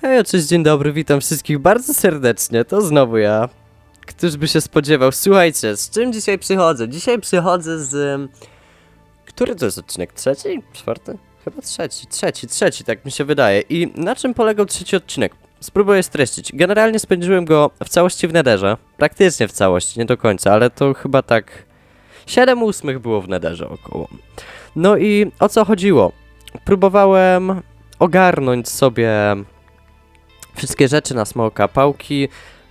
Hej, cześć, dzień dobry, witam wszystkich bardzo serdecznie, to znowu ja. Któż by się spodziewał? Słuchajcie, z czym dzisiaj przychodzę? Dzisiaj przychodzę z... Który to jest odcinek? Trzeci? Czwarty? Chyba trzeci, trzeci, trzeci, tak mi się wydaje. I na czym polegał trzeci odcinek? Spróbuję streścić. Generalnie spędziłem go w całości w Nederze. Praktycznie w całości, nie do końca, ale to chyba tak... 7 ósmych było w Nederze około. No i o co chodziło? Próbowałem ogarnąć sobie wszystkie rzeczy na smoka, pałki,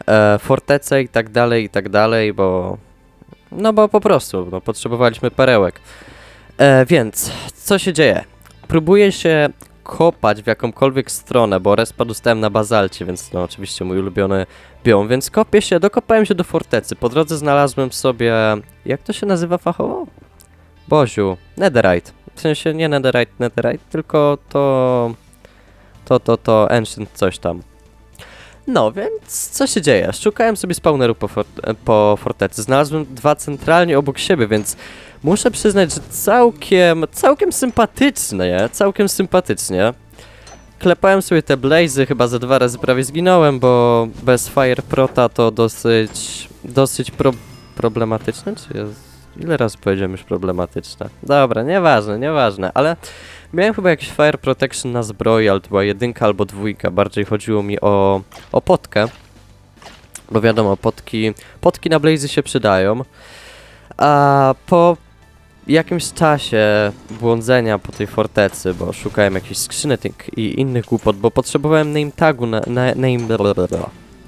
e, fortece i tak dalej, i tak dalej, bo... No bo po prostu, no, potrzebowaliśmy perełek. E, więc, co się dzieje? Próbuję się kopać w jakąkolwiek stronę, bo respa dostałem na bazalcie, więc no oczywiście mój ulubiony biom, więc kopię się, dokopałem się do fortecy. Po drodze znalazłem sobie... Jak to się nazywa fachowo? Boziu, netherite. W sensie nie netherite, netherite, tylko to... To, to, to ancient coś tam. No, więc co się dzieje? Szukałem sobie spawneru po, fort po fortecy. Znalazłem dwa centralnie obok siebie, więc muszę przyznać, że całkiem, całkiem sympatyczne, nie? Całkiem sympatycznie. Klepałem sobie te blazy, chyba ze dwa razy prawie zginąłem, bo bez Fire Prota to dosyć, dosyć pro problematyczne, czy jest... Ile razy powiedziałem już problematyczne? Dobra, nieważne, nieważne, ale miałem chyba jakiś Fire Protection na zbroi, ale to była jedynka albo dwójka, bardziej chodziło mi o, o potkę, bo wiadomo, potki, potki na blazy się przydają, a po jakimś czasie błądzenia po tej fortecy, bo szukałem jakichś skrzynek i innych głupot, bo potrzebowałem name tagu na, na name,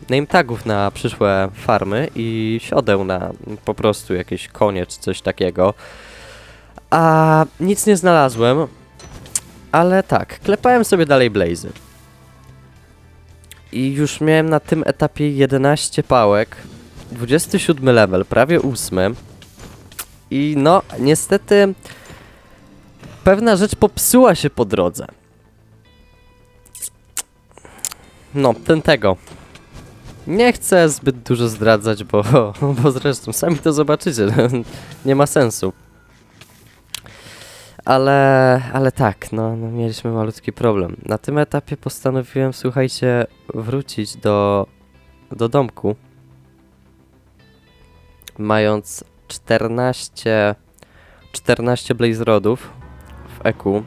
name tagów na przyszłe farmy i siodeł na po prostu jakieś konie czy coś takiego. A nic nie znalazłem, ale tak, klepałem sobie dalej blazy. I już miałem na tym etapie 11 pałek, 27 level, prawie 8. I no, niestety pewna rzecz popsuła się po drodze. No, ten tego. Nie chcę zbyt dużo zdradzać, bo, bo zresztą sami to zobaczycie. Nie ma sensu. Ale, ale tak, no, no mieliśmy malutki problem. Na tym etapie postanowiłem, słuchajcie, wrócić do, do domku. Mając 14, 14 Blaze Rodów w EQ.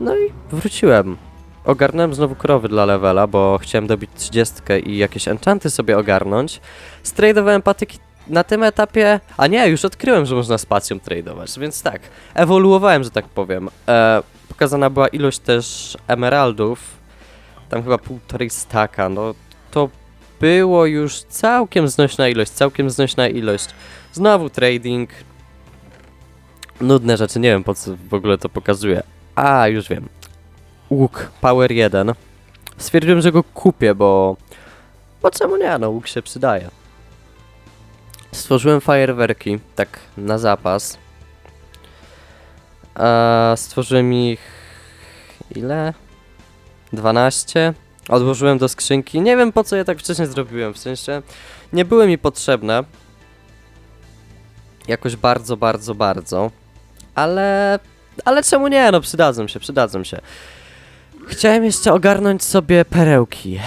No i wróciłem. Ogarnąłem znowu krowy dla levela, bo chciałem dobić 30 i jakieś enchanty sobie ogarnąć. Stradowałem patyki na tym etapie. A nie, już odkryłem, że można spacją tradować, więc tak. Ewoluowałem, że tak powiem. E, pokazana była ilość też emeraldów. Tam chyba półtorej staka. No to było już całkiem znośna ilość, całkiem znośna ilość. Znowu trading. Nudne rzeczy, nie wiem po co w ogóle to pokazuje. A, już wiem. Łuk Power 1. Stwierdziłem, że go kupię, bo... Bo czemu nie? No, łuk się przydaje. Stworzyłem fajerwerki, tak na zapas. A stworzyłem ich... Ile? 12. Odłożyłem do skrzynki. Nie wiem po co je tak wcześnie zrobiłem, w sensie nie były mi potrzebne. Jakoś bardzo, bardzo, bardzo. Ale... Ale czemu nie? No przydadzą się, przydadzą się. Chciałem jeszcze ogarnąć sobie perełki.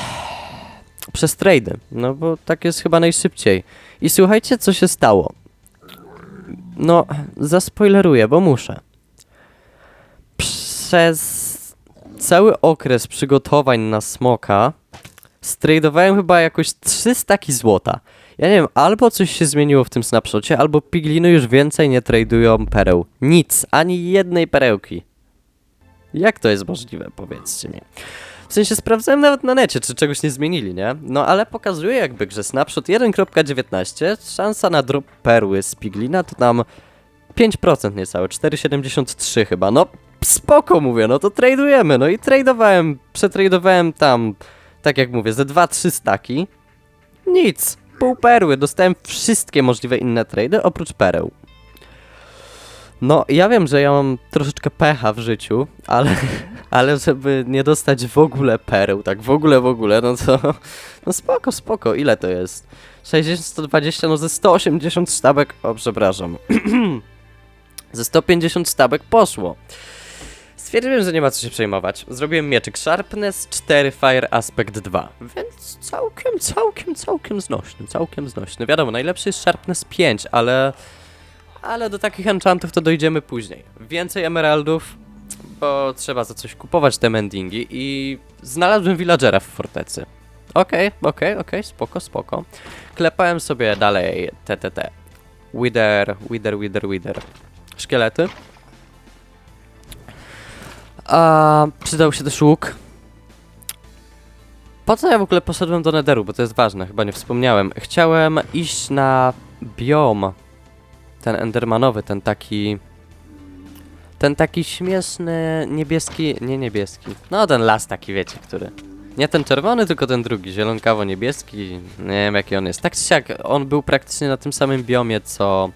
Przez trady, no bo tak jest chyba najszybciej. I słuchajcie, co się stało. No, zaspoileruję, bo muszę. Przez cały okres przygotowań na smoka stradowałem chyba jakoś 300 staki złota. Ja nie wiem, albo coś się zmieniło w tym snapshocie, albo pigliny już więcej nie tradują pereł. Nic, ani jednej perełki. Jak to jest możliwe, powiedzcie mi. W sensie sprawdzałem nawet na necie, czy czegoś nie zmienili, nie? No ale pokazuje jakby, że snapshot 1.19, szansa na drop perły z piglina to tam 5% niecałe, 4,73 chyba. No spoko mówię, no to tradujemy. No i tradowałem, przetradowałem tam, tak jak mówię, ze 2-3 staki. Nic, pół perły, dostałem wszystkie możliwe inne trady oprócz pereł. No, ja wiem, że ja mam troszeczkę pecha w życiu, ale, ale żeby nie dostać w ogóle pereł, tak w ogóle, w ogóle, no to, no spoko, spoko, ile to jest? 60, 120, no ze 180 sztabek, o przepraszam, ze 150 sztabek poszło. stwierdziłem, że nie ma co się przejmować. Zrobiłem mieczyk Sharpness 4 Fire Aspect 2, więc całkiem, całkiem, całkiem znośny, całkiem znośny. Wiadomo, najlepszy jest Sharpness 5, ale... Ale do takich enchantów to dojdziemy później. Więcej emeraldów, bo trzeba za coś kupować te mendingi i znalazłem villagera w fortecy. Okej, okej, okej, spoko, spoko. Klepałem sobie dalej TTT. Wither, wither, wither, wither. Szkielety. A przydał się też łuk. Po co ja w ogóle poszedłem do Netheru, bo to jest ważne, chyba nie wspomniałem. Chciałem iść na biom. Ten endermanowy, ten taki... Ten taki śmieszny, niebieski, nie niebieski. No ten las taki, wiecie, który... Nie ten czerwony, tylko ten drugi, zielonkawo-niebieski. Nie wiem jaki on jest. Tak czy siak, on był praktycznie na tym samym biomie, co...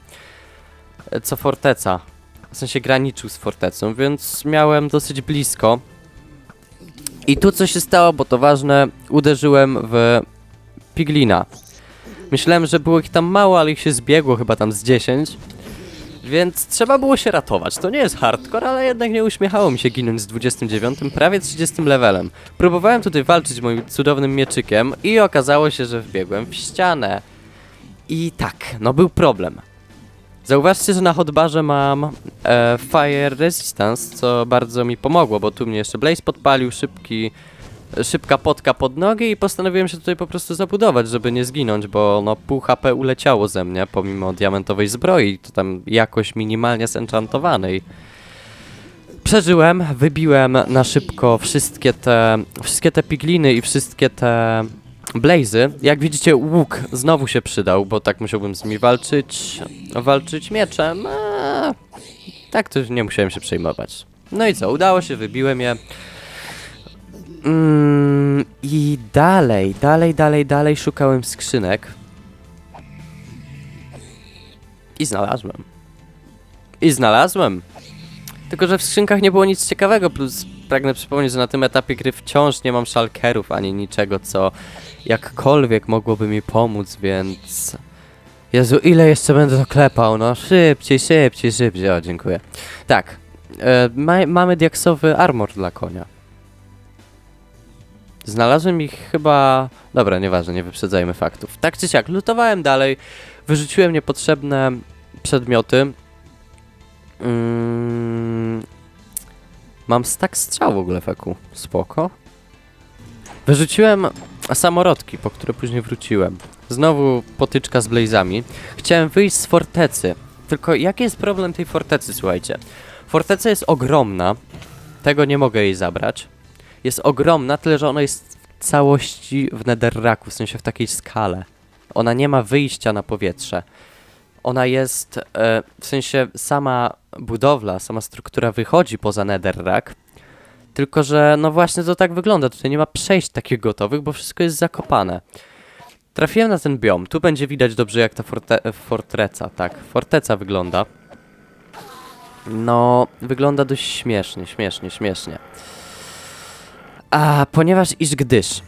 Co Forteca. W sensie graniczył z Fortecą, więc miałem dosyć blisko. I tu co się stało, bo to ważne, uderzyłem w Piglina. Myślałem, że było ich tam mało, ale ich się zbiegło chyba tam z 10. Więc trzeba było się ratować. To nie jest hardcore, ale jednak nie uśmiechało mi się ginąć z 29, prawie 30 levelem. Próbowałem tutaj walczyć moim cudownym mieczykiem i okazało się, że wbiegłem w ścianę. I tak, no był problem. Zauważcie, że na hotbarze mam e, Fire Resistance, co bardzo mi pomogło, bo tu mnie jeszcze Blaze podpalił, szybki, szybka potka pod nogi i postanowiłem się tutaj po prostu zabudować, żeby nie zginąć, bo no pół HP uleciało ze mnie, pomimo diamentowej zbroi, to tam jakoś minimalnie zenchantowanej. Przeżyłem, wybiłem na szybko wszystkie te, wszystkie te pigliny i wszystkie te blazy. Jak widzicie, łuk znowu się przydał, bo tak musiałbym z nimi walczyć, walczyć mieczem. Eee, tak to nie musiałem się przejmować. No i co, udało się, wybiłem je. Mm, I dalej, dalej, dalej, dalej szukałem skrzynek. I znalazłem. I znalazłem. Tylko, że w skrzynkach nie było nic ciekawego, plus pragnę przypomnieć, że na tym etapie gry wciąż nie mam szalkerów ani niczego, co jakkolwiek mogłoby mi pomóc, więc... Jezu, ile jeszcze będę to klepał, no szybciej, szybciej, szybciej, o dziękuję. Tak, e, ma, mamy diaksowy armor dla konia. Znalazłem ich chyba... Dobra, nieważne, nie wyprzedzajmy faktów. Tak czy siak, lutowałem dalej, wyrzuciłem niepotrzebne przedmioty. Mm, mam stack strzał w ogóle, Feku. Spoko. Wyrzuciłem samorodki, po które później wróciłem. Znowu potyczka z blazami. Chciałem wyjść z fortecy. Tylko jaki jest problem tej fortecy, słuchajcie? Forteca jest ogromna. Tego nie mogę jej zabrać. Jest ogromna, tyle że ona jest w całości w netherracku, w sensie w takiej skale. Ona nie ma wyjścia na powietrze. Ona jest, e, w sensie sama budowla, sama struktura wychodzi poza netherrack, tylko że no właśnie to tak wygląda, tutaj nie ma przejść takich gotowych, bo wszystko jest zakopane. Trafiłem na ten biom, tu będzie widać dobrze jak ta forte tak, forteca wygląda. No, wygląda dość śmiesznie, śmiesznie, śmiesznie. A, ponieważ iż gdyż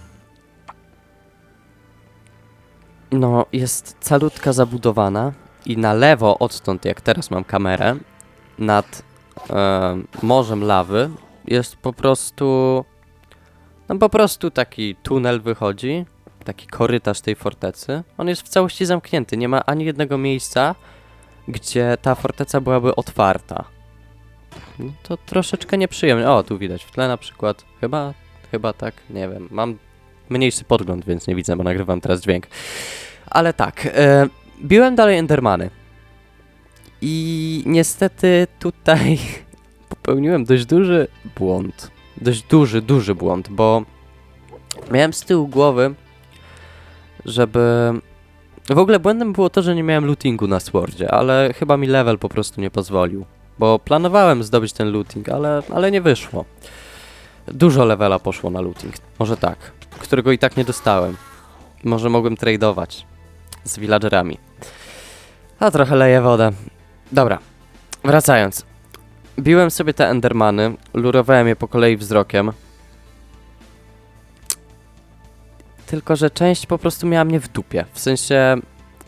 no, jest calutka zabudowana i na lewo odtąd, jak teraz mam kamerę, nad e, morzem lawy jest po prostu no po prostu taki tunel wychodzi, taki korytarz tej fortecy. On jest w całości zamknięty, nie ma ani jednego miejsca, gdzie ta forteca byłaby otwarta. No to troszeczkę nieprzyjemnie. O, tu widać w tle na przykład. Chyba, chyba tak, nie wiem. Mam mniejszy podgląd, więc nie widzę, bo nagrywam teraz dźwięk. Ale tak, e, biłem dalej Endermany. I niestety tutaj popełniłem dość duży błąd. Dość duży, duży błąd, bo miałem z tyłu głowy, żeby... W ogóle błędem było to, że nie miałem lootingu na Swordzie, ale chyba mi level po prostu nie pozwolił. Bo planowałem zdobyć ten looting, ale, ale nie wyszło. Dużo levela poszło na looting, może tak, którego i tak nie dostałem. Może mogłem tradeować z villagerami. A trochę leje wodę. Dobra, wracając. Biłem sobie te endermany, lurowałem je po kolei wzrokiem. Tylko, że część po prostu miała mnie w dupie. W sensie,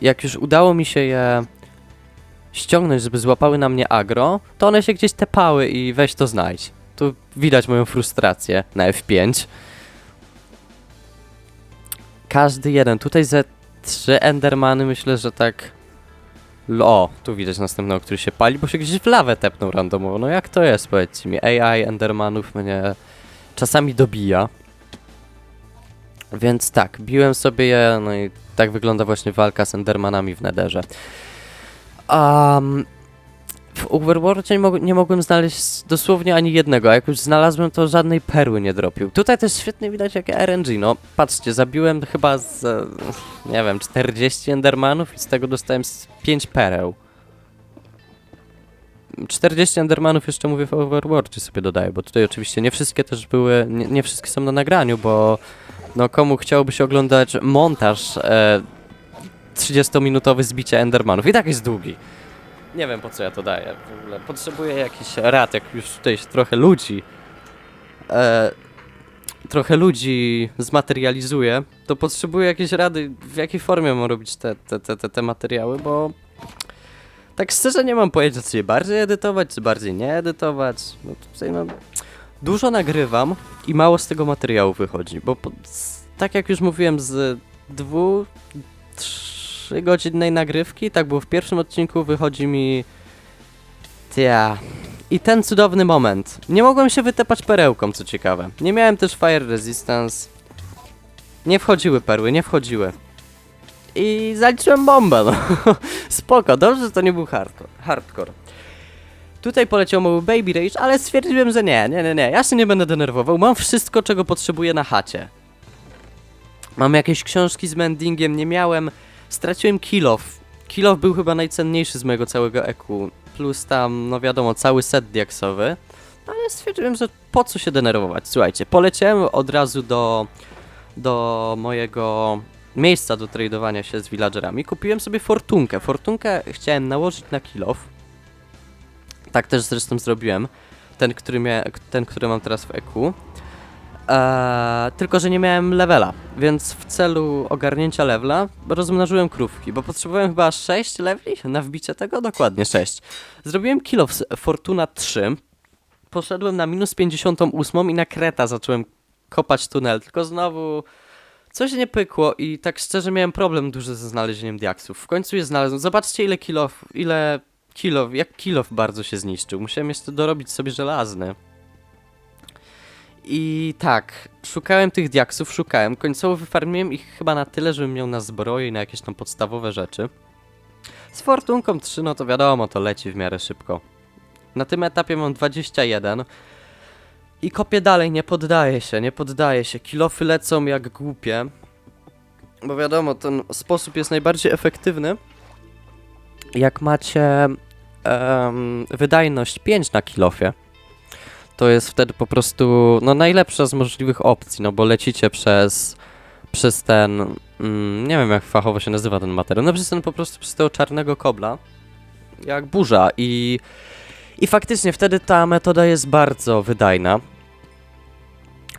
jak już udało mi się je ściągnąć, żeby złapały na mnie agro, to one się gdzieś tepały i weź to znajdź. Tu widać moją frustrację na F5. Każdy jeden. Tutaj ze trzy Endermany myślę, że tak... O, tu widać następnego, który się pali, bo się gdzieś w lawę tepnął randomowo. No jak to jest, powiedzcie mi. AI Endermanów mnie czasami dobija. Więc tak, biłem sobie je, no i tak wygląda właśnie walka z Endermanami w Netherze. Um, w Overworldzie nie, mog- nie mogłem znaleźć dosłownie ani jednego, a jak już znalazłem, to żadnej perły nie dropił. Tutaj też świetnie widać jakie RNG, no patrzcie, zabiłem chyba z, nie wiem, 40 Endermanów i z tego dostałem z 5 pereł. 40 Endermanów jeszcze mówię w Overworldzie sobie dodaję, bo tutaj oczywiście nie wszystkie też były, nie, nie wszystkie są na nagraniu, bo no komu chciałoby się oglądać montaż e, 30-minutowy zbicia Endermanów i tak jest długi. Nie wiem po co ja to daję. W ogóle potrzebuję jakichś rad, jak już tutaj się trochę ludzi e, trochę ludzi zmaterializuje, to potrzebuję jakieś rady, w jakiej formie mam robić te, te, te, te, te materiały, bo tak szczerze nie mam pojęcia, czy je bardziej edytować, czy bardziej nie edytować. No tutaj no, dużo nagrywam i mało z tego materiału wychodzi, bo po, tak jak już mówiłem, z dwu, trzy godzinnej nagrywki, tak było w pierwszym odcinku, wychodzi mi Tia. I ten cudowny moment. Nie mogłem się wytepać perełką, co ciekawe. Nie miałem też fire resistance. Nie wchodziły perły, nie wchodziły. I zaliczyłem bombę, no. Spoko, dobrze, że to nie był hardcore. Tutaj poleciał mały Baby Rage, ale stwierdziłem, że nie, nie, nie, nie. Ja się nie będę denerwował. Mam wszystko, czego potrzebuję na chacie. Mam jakieś książki z mendingiem, nie miałem. Straciłem. Kill off był chyba najcenniejszy z mojego całego EQ. Plus tam, no wiadomo, cały set diaksowy. Ale stwierdziłem, że po co się denerwować. Słuchajcie, poleciałem od razu do, do mojego miejsca do tradowania się z villagerami. Kupiłem sobie fortunkę. Fortunkę chciałem nałożyć na kill off. Tak też zresztą zrobiłem. Ten, który, mia, ten, który mam teraz w EQ. Eee, tylko, że nie miałem levela, więc w celu ogarnięcia levela rozmnożyłem krówki, bo potrzebowałem chyba 6 leveli na wbicie tego, dokładnie 6. Zrobiłem kill of Fortuna 3, poszedłem na minus 58 i na kreta zacząłem kopać tunel, tylko znowu coś nie pykło i tak szczerze miałem problem duży ze znalezieniem diaksów. W końcu je znalazłem. Zobaczcie ile kilof, ile kilof, jak kilof bardzo się zniszczył. Musiałem jeszcze dorobić sobie żelazny. I tak, szukałem tych diaksów, szukałem. Końcowo wyfarmiłem ich chyba na tyle, żebym miał na zbroję i na jakieś tam podstawowe rzeczy. Z fortunką 3, no to wiadomo, to leci w miarę szybko. Na tym etapie mam 21. I kopię dalej, nie poddaję się, nie poddaję się. Kilofy lecą jak głupie. Bo wiadomo, ten sposób jest najbardziej efektywny. Jak macie em, wydajność 5 na kilofie, to jest wtedy po prostu no, najlepsza z możliwych opcji, no bo lecicie przez, przez ten, mm, nie wiem jak fachowo się nazywa ten materiał, no przez ten po prostu przez tego czarnego kobla, jak burza i, i faktycznie wtedy ta metoda jest bardzo wydajna.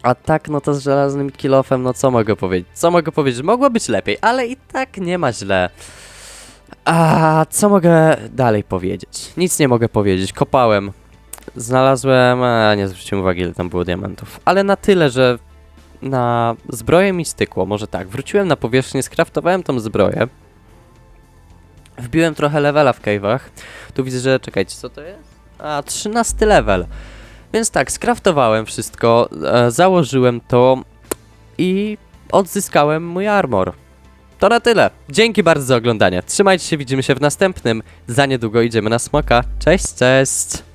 A tak, no to z żelaznym kilofem, no co mogę powiedzieć? Co mogę powiedzieć? Mogło być lepiej, ale i tak nie ma źle. A co mogę dalej powiedzieć? Nic nie mogę powiedzieć. Kopałem, Znalazłem, a nie zwróciłem uwagi ile tam było diamentów, ale na tyle, że na zbroję mi stykło, może tak, wróciłem na powierzchnię, skraftowałem tą zbroję, wbiłem trochę levela w cave'ach, tu widzę, że, czekajcie, co to jest? A, 13 level, więc tak, skraftowałem wszystko, e, założyłem to i odzyskałem mój armor. To na tyle. Dzięki bardzo za oglądanie. Trzymajcie się, widzimy się w następnym. Za niedługo idziemy na smoka. Cześć, cześć!